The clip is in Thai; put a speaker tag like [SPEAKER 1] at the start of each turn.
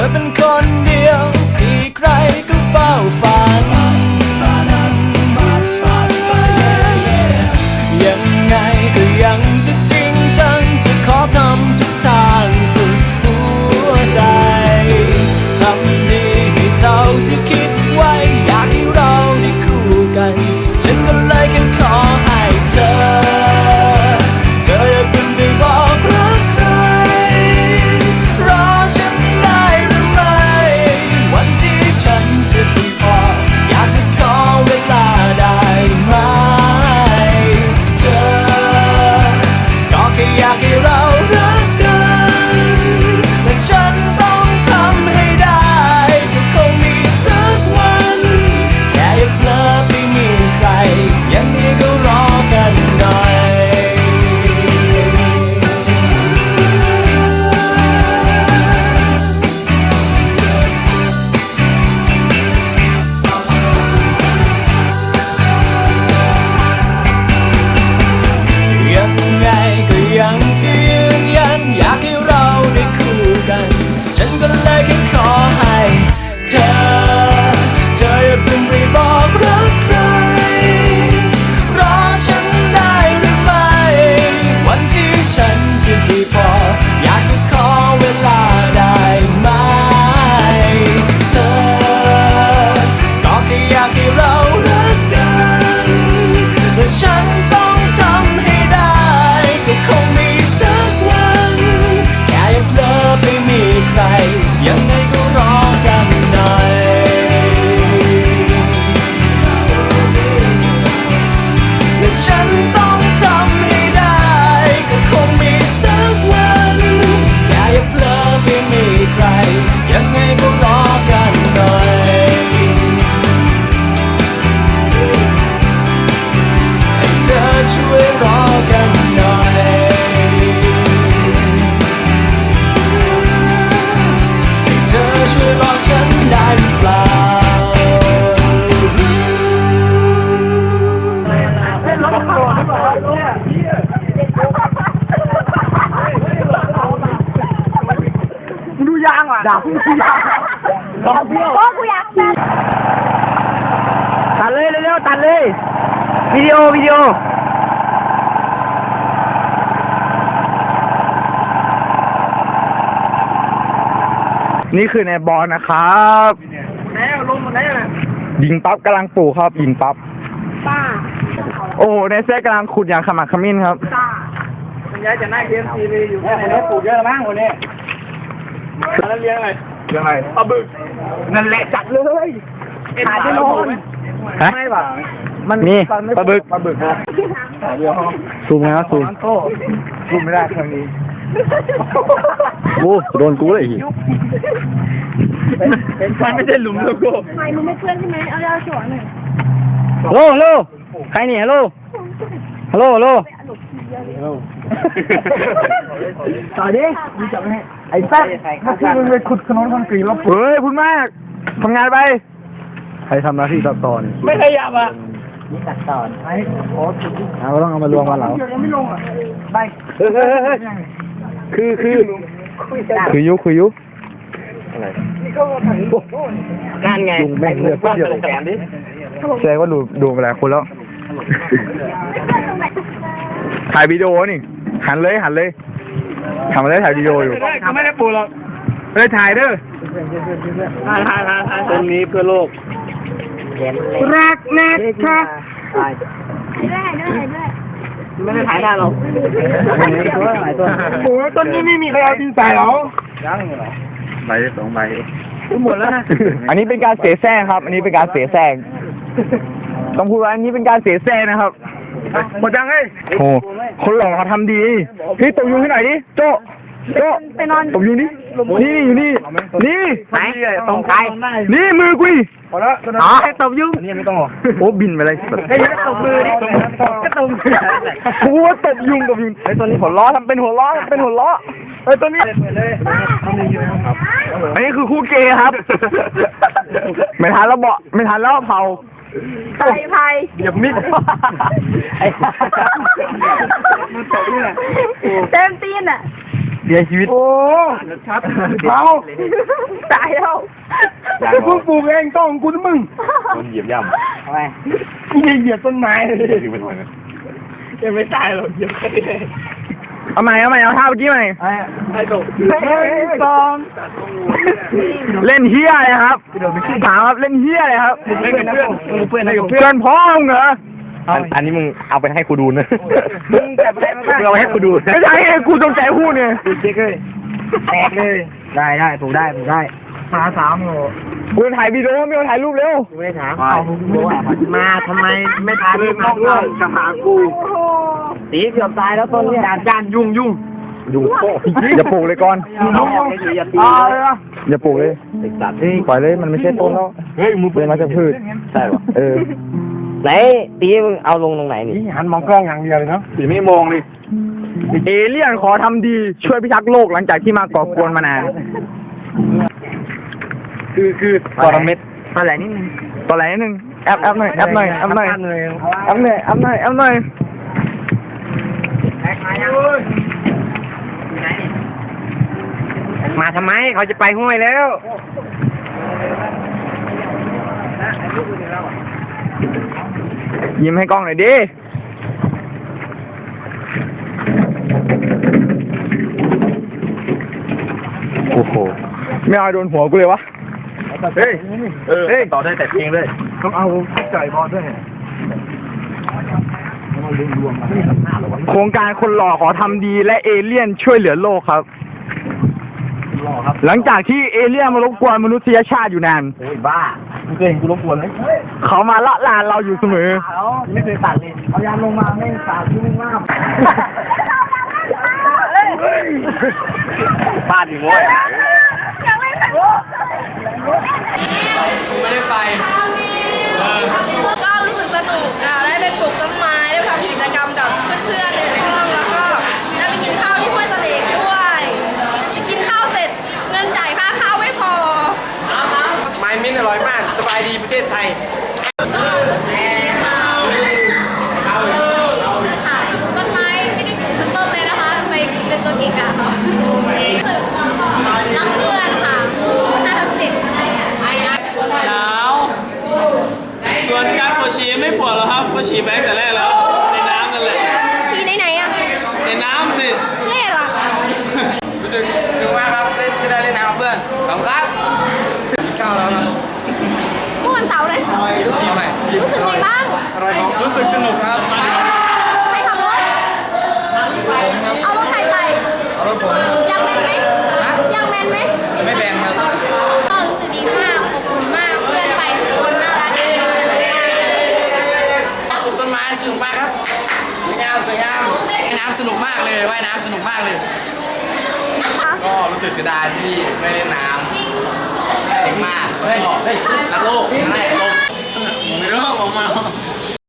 [SPEAKER 1] เยั ดูยางอะด่าบดูยางรอเที่ยว
[SPEAKER 2] โอ้กูอยาก
[SPEAKER 3] ตัดเลยเร็วๆตัดเลยวิดีโอวิดีโอนี่คือในบอลนะครับไหนลงมาไหนน่ะยิงปั๊บกำลังปลูกครับยิงปั๊บ โอ้โหในเซ่กำลังขุดอย่างขมักเขมิ้นครับ
[SPEAKER 2] ป้า
[SPEAKER 3] คุณยายจะนั่งเลี้ยงทีวีอยู่แค่ไหนปลูกเยอะมากวันนี้แล้วเลี้ยงอะไรเลี้ยงอะไรปลาบึกนั่นแหละจัดเลยขายจะนอนฮะไม่ป่ะมันมีปลาบึกปลาบึกฮะซูมนะซูมซูมไม่ได้ครั้งนี้โอ้โดนกูเลยมันไม่ใช่หลุมโลโก้
[SPEAKER 2] ทำไมมึงไม่เพื่อนใช่ไหมเอาเอาสวนหน่อย
[SPEAKER 3] ฮัลโหลฮัลโหล ใครนี่ฮัลโหล ฮัลโหลฮัลโหลต่อดิมึงจับให้ไอ้แป๊บหน้าที่มึงไปขุดถนนคอนกรีตแล้วเฮ้ยคุณมากทำงานไป ใครทำหน้าที่ตัดตอน ไม่ขยับอะนี่ตัดตอนไอ้โอ้เราต้องเอามารวมกันเหรอยังไม่ลงอะไปเฮ้ยคือคือคือยุคือยุอะไรนั่นไงยุงแม่งเลือดเดียวแกนดิแสดงว่าดูดูมาหลายคนแล้ว ถ่ายวิดีโอนี่ หันเลยหันเลยทำอะไรถ่ายวิดีโออยู่ไม่ได้ปูหรอกไม่ได้ถ่ายเด้อถ่ายถ่ายถ่ายถ่ายตรงนี้เพื่อโลกรักนะคะ
[SPEAKER 2] ด้วยด้วยด้วย
[SPEAKER 3] ไม่ได้ถ่ายหน้าเราโอ้ยต้นนี้ไม่มีใครเอาดินใส่หรอยังเหรอใบสองใบหมดแล้วนะ อันนี้เป็นการเสียแซงครับ อันนี้เป็นการเสียแซง ต้องพูดว่าอันนี้เป็นการเสียแซงนะครับหมดยังไงโอ้คนหล่อเขาทำดีพี่ตกยุงให้หน่อยดิโจก็
[SPEAKER 2] ไปนอน
[SPEAKER 3] ตบยุงนี่นี่อยู่นี่นี่
[SPEAKER 4] ไหนตรงใคร
[SPEAKER 3] นี่มือกูนี่
[SPEAKER 4] พอแล้ว
[SPEAKER 3] อ๋อ
[SPEAKER 4] ตบยุง
[SPEAKER 3] อันนี้ไม่ต้องหรอโอ้บินไปเลยสัตว์
[SPEAKER 4] ไอ้ยังตบมือดิก็ตบมือ
[SPEAKER 3] กูว่าตบยุงตบยุงไอ้ตัวนี้หัวล้อทำเป็นหัวล้อทำเป็นหัวล้อไอ้ตัวนี้อันนี้คือคู่เกย์ครับ ไม่ทันแล้วเบาะไม่ทันแล้วเผา
[SPEAKER 2] ไผ่ไผ่
[SPEAKER 3] เหยียบมิดไอ้
[SPEAKER 2] เต็มตีนอะ
[SPEAKER 3] เสียชีวิต โอ้ชัดเผา
[SPEAKER 2] ตายแล้ว
[SPEAKER 3] กูเพิ่งปลูกเองต้องกูนะมึง
[SPEAKER 4] มันเหยียบย่ำทำไม
[SPEAKER 3] อย่าเหยียบต้นไม้เลย
[SPEAKER 4] คือเป็นคนนะ
[SPEAKER 3] ยังไม่ตายหรอกเหยียบแค่นี้ เอาใหม่เอาใหม่เอาท่าเมื่อกี้ใหม่
[SPEAKER 4] ไอ้ตก
[SPEAKER 3] หนึ่งสองเล่นเฮียเลยครับถามครับเล่นเฮียเลยครับ
[SPEAKER 4] เล่นกับเพื่อนเพื่อนให้กับ
[SPEAKER 3] เพื่อนพ่อมึงเหรอ
[SPEAKER 4] อันนี้มึงเอาไปให้กูดูนะ
[SPEAKER 3] มึงแบบไม่ได้
[SPEAKER 4] เอาไปให้กูดู
[SPEAKER 3] ไม่ใช่กูจงใจพูดเนี่ย
[SPEAKER 4] เจ๊กเลยแตกเลยได้ได้ผมได้ผมได้
[SPEAKER 3] หาสามโหกูถ่ายวีดีโอไม่เอาถ่ายรูปเร็ว
[SPEAKER 4] ไม่ได้ถามเอาดูว่ามาทำไมไม่ทานไม่มาด้วย
[SPEAKER 3] จะหากู
[SPEAKER 4] ตีเกือบตายแล้วต้นเนี่ยจานจานยุ่งยุ่งยุ่งโป๊ะ
[SPEAKER 3] อย่าปลูกเลยก่อน
[SPEAKER 4] ยุ่งยุ่งอย่าตี
[SPEAKER 3] เอาเลยนะอย่าปลูกเลย
[SPEAKER 4] ติดตัด
[SPEAKER 3] ปล่อยเลยมันไม่ใช่ต้นแล้ว
[SPEAKER 4] เฮ้ยมึง
[SPEAKER 3] เป็นมาจากพืช
[SPEAKER 4] ใช่ปะ
[SPEAKER 3] เออ
[SPEAKER 4] ไหนตีมึงเอาลงตรงไหนนี่
[SPEAKER 3] หันมองกล้องอย่างเดียวเลยเนาะ
[SPEAKER 4] ตีไม่มองเลย
[SPEAKER 3] เอเลี่ยนขอทำดีช่วยพิทักษ์โลกหลังจากที่มาก่อกวนมานาน
[SPEAKER 4] คือคือ
[SPEAKER 3] ตอนเม็ดตอนไหนนิดนึงตอนไหนนิดนึงแอปแอปหน่อยแอปหน่อยแอปหน่อยแอปหน่อยแอปหน่อยแอปหน่อยแอปหน่อย
[SPEAKER 4] มาทำไมเขาจะไปห้วยแล้ว
[SPEAKER 3] ยิ้มให้กล้องหน่อยดิโอ้โหไม่เอาโดนหัวกูเลยวะ
[SPEAKER 4] เฮ้ยเออต่อได้แต่เพลงเลย
[SPEAKER 3] ต้องเอาไก่บอลด้วยโครงการคนหล่อขอทำดีและเอเลี่ยนช่วยเหลือโลกครับ
[SPEAKER 4] หล่อครับ
[SPEAKER 3] หลังจากที่เอเลี่ยนมารบกวนมนุษยชาติอยู่นาน
[SPEAKER 4] เฮ้ยบ้ามึงเคยเห็นกูรบกวนไหม
[SPEAKER 3] เขามาละลานเราอยู่เสมอ
[SPEAKER 4] เขาไม่เคยตัดเลยเอายามลงมาไม่ตัดยุ่งมากบ้านอยูู่ไม่ได้ไป
[SPEAKER 5] ก็รู้สึกสนุกอะได้ไปปลูกต้นไม้ ได้ทำกิจกรรมกับเพื่อนๆในห้องแล้วก็ได้ไปกินข้าวที่ห้วยเสด็จด้วยไปกินข้าวเสร็จเงินจ่ายค่าข้าวไม่พอ
[SPEAKER 1] ไม้มิ้นอร่อยมาก สบายดีประเทศไทย
[SPEAKER 5] ก็รู้สึกดีค่ะค่ะปลูกต้นไม้ไม่ได้ปลูกสักต้นเลยนะคะ ไปเป็นตัวกิ่งอะค่ะรู้สึกรักเพื่อนค่ะห้าทับเจ็ดอะไรอะ
[SPEAKER 1] หนาว ส่วนการปวดฉี่ไม่ปวดหรอกครับเพราะฉี่ไปตั้งแต่แรกแล้ว ในน้ำนั่นแหละ
[SPEAKER 5] ชี้ไหนๆอะ
[SPEAKER 1] ในน้ำสิ
[SPEAKER 5] เล่หรอ
[SPEAKER 1] รู้สึกสนุกมากครับ เล่นจะได้เล่นน้ำกับเพื่อน ขอบคุณครับกินข้าวแล้วครับ
[SPEAKER 5] เมื่อวันเสาร์เลย
[SPEAKER 1] ดีไหม
[SPEAKER 5] รู้สึกไงบ้าง
[SPEAKER 1] รู้สึกสนุกครับ
[SPEAKER 5] ใครขับรถเอารถใครไป
[SPEAKER 1] เอารถผม
[SPEAKER 5] ยังแมนไหม
[SPEAKER 1] ฮะ
[SPEAKER 5] ยังแมนไหม
[SPEAKER 1] ไม่แบนครับ
[SPEAKER 5] ก็รู้สึกดีมากอบอุ่นมากเพื่อนไปทุกคนน่ารักดีสนุกมาก
[SPEAKER 1] ปลูกต้นไม้สนุกมากครับสวยงามสวยงามว่ายน้ำสนุกมากเลยว่ายน้ำสนุกมากเลยก็รู้สึกเสียดายที่ไม่ได้เล่นน้ำ เฮ้ยเฮ้ยรักโลกไม่รักโลกไม่รู้ผมเมา